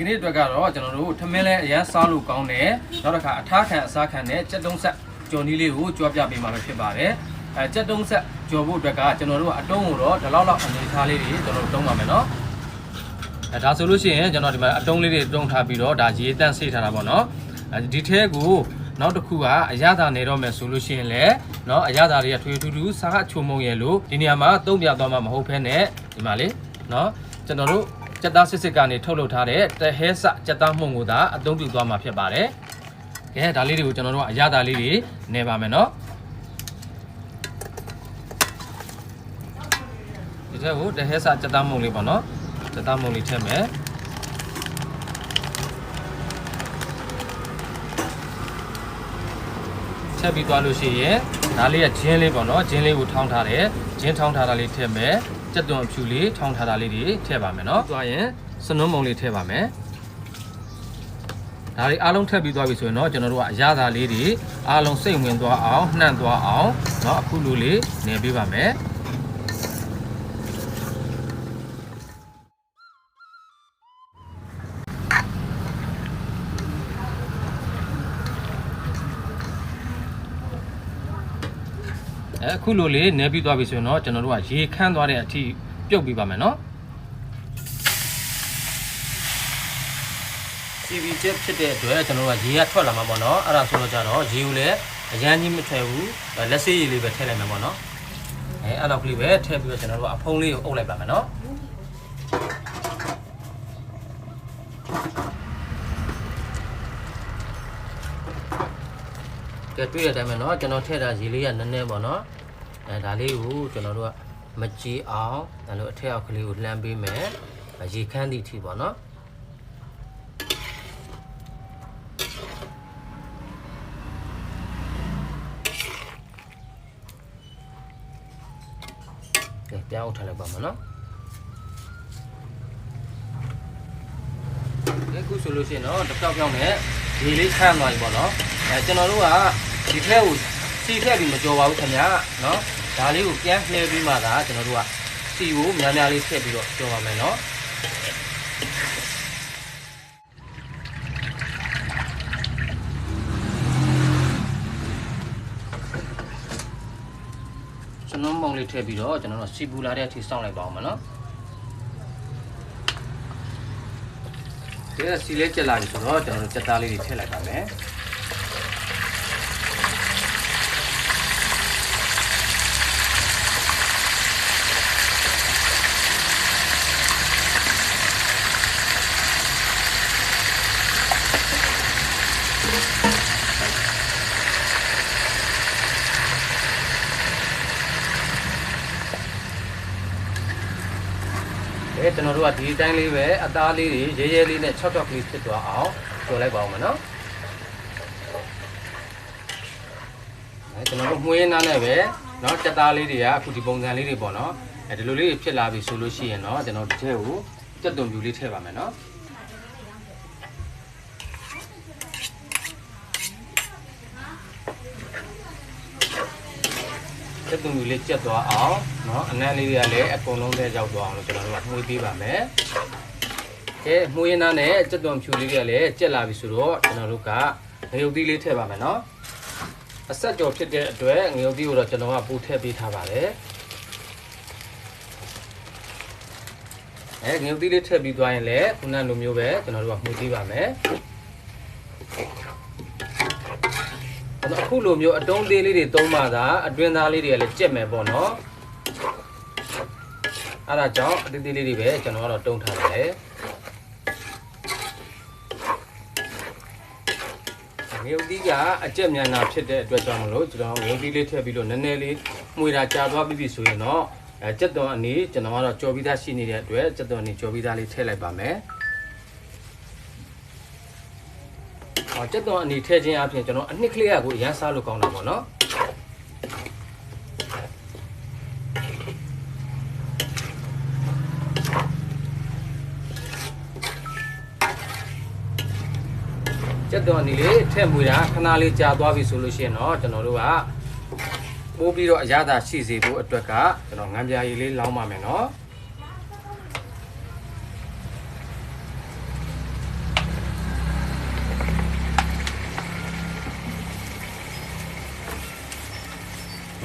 ဒီနေ့အတွက်ကတော့ကျွန်တော်တို့ထမင်းလဲအရန်စားလို့ကောင်းတယ်နောက်တစ်ခါအထားခံအစားခံတဲ့ကြက်တုံးဆက်ကြော်နီးလေးကိုကြွားပြပေးမှာပဲဖြစ်ပါတယ်အဲကြက်တုံးဆက်ကြော်ဖို့အတွက်ကကျွန်တော်တို့အတုံးကိုတော့ဒီလောက်လောက်အနေထားလေးတွေကျွန်တော်တို့တုံးပါမယ်နော်အဲဒါဆိုလို့ရှိရင်ကျွန်တော်ဒီမှာအတုံးလေးတွေတုံးထားပြီးတော့ဒါရေတန့်ဆေးထားတာပေါ့နော်အဲဒီထဲကိုနောက်တစ်ခုကအရသာနေတော့မယ်ဆိုလို့ရှိရင်လည်းเนาะအရသာတွေကထွေထူးထူးစားချုံမုံရလို့ဒီနေရာမှာတုံးပြသွားမှာမဟုတ်ဘဲနဲ့ဒီမှာလေเนาะကျွန်တော်တို့ စက်သားစစ်စစ်ကနေထုတ်လုပ်ထားတဲ့တဟဲဆစက်သားမှုန့်ကိုသာအသုံးပြုသွားမှာဖြစ်ပါတယ်။ကဲဒါလေးတွေကိုကျွန်တော်တို့ကအရသာလေးတွေနေပါမယ်နော်။ဒီထက်ကိုတဟဲဆစက်သားမှုန့်လေးပေါ့နော်။စက်သားမှုန့်လေးထည့်မယ်။ချက်ပြီးသွားလို့ရှိရင်ဒါလေးကဂျင်းလေးပေါ့နော်ဂျင်းလေးကိုထောင်းထားတယ်ဂျင်းထောင်းထားတာလေးထည့်မယ် ကြက်သွန်ဖြူလေးထောင်းထားတာလေးတွေထည့်ပါမယ်နော်သွားရင်စနွန်းမုံလေးထည့်ပါမယ်ဒါလေးအားလုံးထည့်ပြီးသွားပြီဆိုရင်တော့ကျွန်တော်တို့ကအရသာလေးတွေအားလုံးစိတ်ဝင်သွားအောင်နှံ့သွားအောင်เนาะအခုလိုလေးနေပေးပါမယ် အခုလိုလေးနည်းပြီးသွားပြီဆိုရင်တော့ကျွန်တော်တို့ကရေခမ်းသွားတဲ့အထိပြုတ်ပြီးပါမယ်နော်စီဗီချက်ဖြစ်တဲ့အတွက်ကျွန်တော်တို့ကရေကထွက်လာမှာပေါ့နော်အဲ့ဒါဆိုတော့ကျတော့ရေကိုလည်းအရန်ကြီးမထွက်ဘူးလက်စေးရေလေးပဲထည့်လိုက်မှာပေါ့နော်အဲအဲ့လောက်ကလေးပဲထည့်ပြီးတော့ကျွန်တော်တို့ကအဖုံးလေးကိုအုပ်လိုက်ပါမယ်နော် ကဲတွေ့ရတဲ့အတိုင်းပဲเนาะကျွန်တော်ထည့်တာရေလေးကနည်းနည်းပေါ့နော်အဲဒါလေးကိုကျွန်တော်တို့ကမကြီးအောင်ဒါလိုအထက်အောက်ကလေးကိုလှမ်းပေးမယ်ရေခမ်းသည့်အထိပေါ့နော် ကဲပြောင်းထားလိုက်ပါမယ်နော်ဒီခုဆိုလို့ရှိရင်တော့တစ်ပြောက်ပြောက်နဲ့ဒီလေးခမ်းသွားပြီပေါ့နော်အဲကျွန်တော်တို့က ဒီထက်ကိုစီထက်ပြီးမကြော်ပါဘူးခင်ဗျာနော်ဒါလေးကိုပြန်လှည့်ပြီးမှသာကျွန်တော်တို့ကစီကိုများများလေးထည့်ပြီးတော့ကြော်ပါမယ်နော်ကျွန်တော်မောင်လေးထည့်ပြီးတော့ကျွန်တော်တို့စီပူလာတဲ့အထိစောင့်လိုက်ပါအောင်မနော်ဒီကစီလေးကျက်လာပြီဆိုတော့ကျွန်တော်တို့စက်သားလေးတွေထည့်လိုက်ပါမယ် အဲကျွန်တော်တို့ကဒီအတိုင်းလေးပဲအသားလေးတွေရဲရဲလေးနဲ့6 dot ကလေးဖြစ်သွားအောင်ပြောလိုက်ပါဦးမယ်နော်အဲကျွန်တော်တို့မှွေးနားနဲ့ပဲနော်တက်သားလေးတွေကအခုဒီပုံစံလေးတွေပေါ့နော်အဲဒီလိုလေးဖြစ်လာပြီဆိုလို့ရှိရင်တော့ကျွန်တော်ဒီထဲကိုကြက်သွန်ပြူလေးထည့်ပါမယ်နော် စက်သွန်ကြီးလေးကျက်သွားအောင်เนาะအနံ့လေးတွေကလည်းအကုန်လုံးထဲရောက်သွားအောင်လို့ကျွန်တော်တို့ကမှုေးပေးပါမယ်။ကဲမှုရင်းသားနဲ့စက်သွန်ဖြူလေးတွေကလည်းကျက်လာပြီဆိုတော့ကျွန်တော်တို့ကငရုတ်သီးလေးထည့်ပါမယ်เนาะအဆက်ကြော်ဖြစ်တဲ့အတွက်ငရုတ်သီးကိုတော့ကျွန်တော်ကပူထည့်ပေးထားပါတယ်။အဲငရုတ်သီးလေးထည့်ပြီးသွားရင်လည်းခုနလိုမျိုးပဲကျွန်တော်တို့ကမှုသေးပါမယ်။ အဲ့တော့အခုလိုမျိုးအတုံးသေးလေးတွေသုံးမှသာအတွင်းသားလေးတွေကလည်းကြက်မယ်ပေါ့နော်အဲ့ဒါကြောင့်အသေးသေးလေးတွေပဲကျွန်တော်ကတော့တုံးထားပါတယ်ငရုတ်သီးကအကြက်မြန်တာဖြစ်တဲ့အတွက်ကြောင့်မလို့ကျွန်တော်ငရုတ်သီးလေးထည့်ပြီးတော့နည်းနည်းလေးမှွေတာကြာသွားပြီပြီဆိုရင်တော့အဲကြက်သွန်အနေကျွန်တော်ကတော့ကြော်ပြီးသားရှိနေတဲ့အတွက်ကြက်သွန်အနေကြော်ပြီးသားလေးထည့်လိုက်ပါမယ် ကြက်သွန်အနေထည့်ခြင်းအပြင်ကျွန်တော်အနှစ်ကလေးကကိုအရန်စားလို့ကောင်းတာပေါ့နော်ကြက်သွန်အနေလေးထည့်မွေတာခဏလေးကြာသွားပြီဆိုလို့ရှိရင်တော့ကျွန်တော်တို့ကပိုးပြီးတော့အရသာရှိစေဖို့အတွက်ကကျွန်တော်ငံပြာရည်လေးလောင်းပါမယ်နော်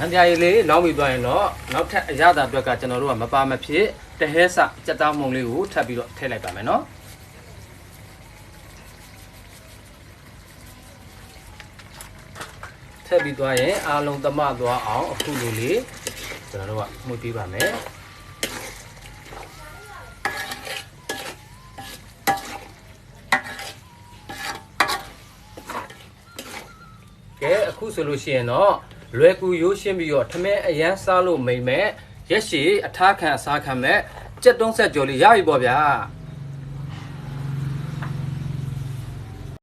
ငံပြားရည်လေးလောင်းပြီးသွားရင်တော့နောက်ထပ်အရသာအတွက်ကကျွန်တော်တို့ကမပါမဖြစ်တဟဲဆစက်သားမုံလေးကိုထပ်ပြီးတော့ထည့်လိုက်ပါမယ်နော်ထည့်ပြီးသွားရင်အားလုံးသမသွားအောင်အခုလိုလေးကျွန်တော်တို့ကမှုပေးပါမယ်ကဲအခုဆိုလို့ရှိရင်တော့ လွယ်ကူရိုးရှင်းပြီးတော့ထမင်းအရန်စားလို့မိမ့်မဲ့ရက်ရှည်အထားခံအစားခံမဲ့ကြက်တုံးဆက်ကြော်လေးရပြီပေါ့ဗျာ